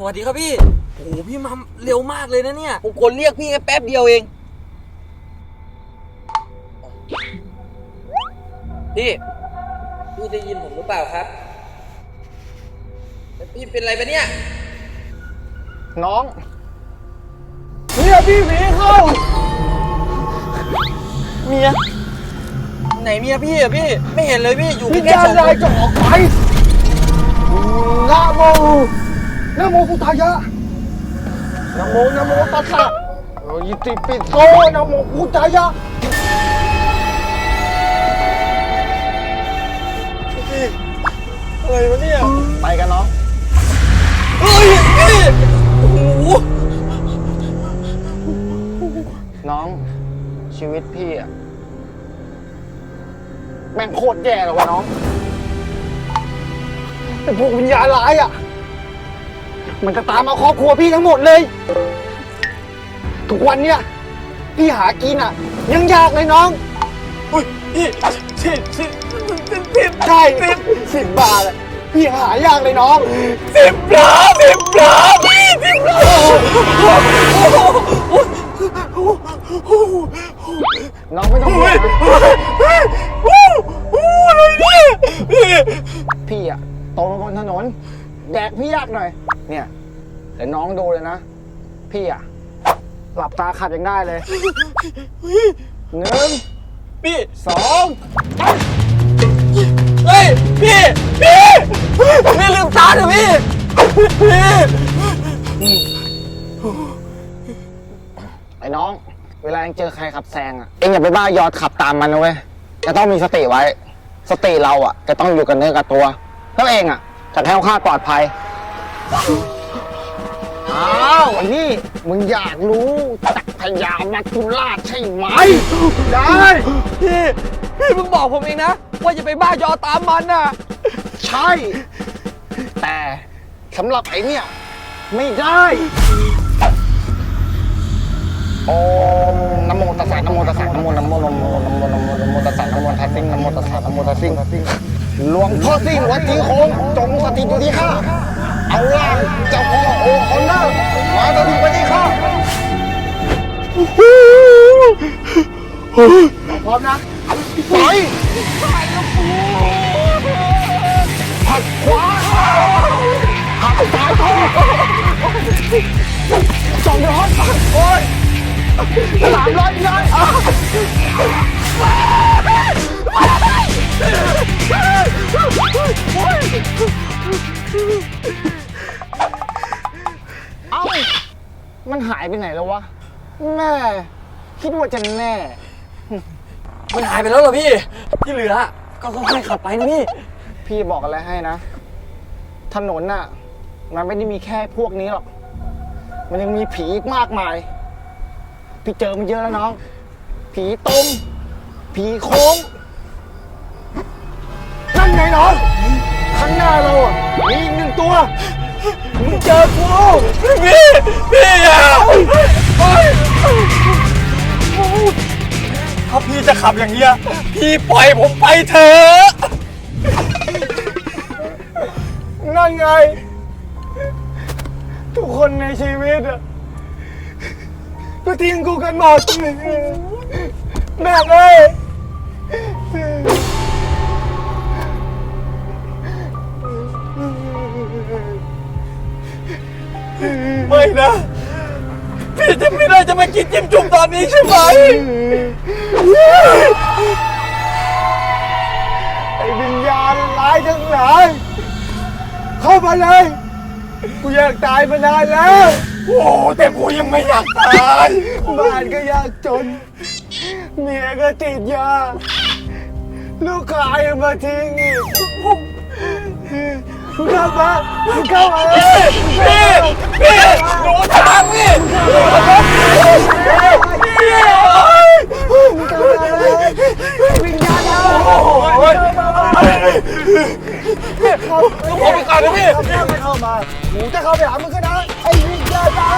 สวัสดีครับพี่ โอ้โหพี่มาเร็วมากเลยนะเนี่ย ผมกดเรียกพี่แค่แป๊บเดียวเอง พี่พี่ได้ยินผมหรือเปล่าครับแล้วพี่เป็นอะไรปะเนี่ย น้องเมียพี่หมีเข้า เมียไหนเมียพี่อะพี่ ไม่เห็นเลยพี่อยู่วิกันญแค่ญาสณองยาคยน จะออกไปนะโม นะโมพุทธายะนะโมนะโมตัสสะเออยิติปิโสนะโมพุทธายะอะไรวะเนี่ย ไปกันน้องเฮ้ยพี่โอ้โหน้องชีวิตพี่อะแม่งโคตรแย่เลยวะน้อง แต่พวกวิญญาณร้ายอะ มันจะตามมาครอบครัวพี่ทั้งหมดเลย ทุกวันเนี่ยพี่หากินอะยังยากเลยน้อง อุ้ยพี่สิบสิบสิบสิบใช่สิบบาทอะพี่หายากเลยน้อง สิบล้านสิบล้านพี่สิบล้านน้องไม่ต้องห่วเฮ้งยนะเฮ้ยโอ้โหอะไรเนี่ยพี่พี่อะโตมาบนถนน แดกพี่ยากหน่อย เนี่ยเดี๋ยวน้องดูเลยนะ พี่อะหลับตาขับยังได้เลยหนึ่งพี่สองเฮ้ย พี่ พี่พี่ลืมตาเถอะพี่ พี่ไอ้น้อง เวลาเองเจอใครขับแซงอะเองอย่าไปบ้ายอดขับตามมันนะเว้ย จะต้องมีสติไว้ สติเราอะจะต้องอยู่กับเนื้อกับตัว แล้วเองอะ จะแคล้วคลาดปลอดภัย อ้าวไอ้นี่มึงอยากรู้จักรยานมัจจุราชใช่ไหม ได้ พี่ พี่เพิ่งบอกผมเองนะ ว่าอย่าไปบ้ายอตามมันน่ะ ใช่ แต่สำหรับไอ้เนี่ย ไม่ได้โอมนะโมตัสสะนะโมตัสสะนะโมนะโมนะโมนะโมนะโมนะโมตัสสะนะโมทัสสิงนะโมตัสสะนะโมทัสสิงหล วงพ่อสิงวัดทิ้งโค้งจงสถิตอยู่ที่ข้าเอาล่างเจ้าพ่อโอคอนเนอร์มาสถิตไว้ที่ข้าพร้อมนะไปหักขวาหักซ้ายสองร้อยโอ้ยสามร้อยนายอะเายไปไหนแล้ววะแม่คิดว่าจะแน่ มันหายไปแล้วเหรอพี่ ที่เหลือ ก็ค่อยๆขับไปนะพี่ พี่บอกอะไรให้นะ ถนนน่ะ มันไม่ได้มีแค่พวกนี้หรอก มันยังมีผีอีกมากมาย พี่เจอมันเยอะแล้วน้อง ผีตมผีโค้ง นั่นไงน้อง ข้างหน้าเราอะมีอีกหนึ่งตัว มึงเจอกูพี่พี่อย่าถ้าพี่จะขับอย่างเงี้ยพี่ปล่อยผมไปเถอะนั่นไง ทุกคนในชีวิตอะก็ทิ้งกูกันหมดแม่เอ้ย นะ พี่จะไม่ได้จะมากินจิ้มจุ่มตอนนี้ใช่ไหม ไอ้วิญญาณร้ายทั้งหลาย เข้ามาเลย กูอยากตายมานานแล้ว โอ้แต่กูยังไม่อยากตายบ้านก็ยากจน เมียก็ติดยา ลูกชายมาทิ้งอีก มึงเข้ามามึงเข้ามาพี่พี่พี่ดูทางพี่พี่มึงเข้ามาเลยวิญญาณเราโอ้โหผมไปก่อนนะพี่เข้ามาเข้ามาหนูจะเข้าไปหามึงก็ได้ไอ้วิญญาณร้า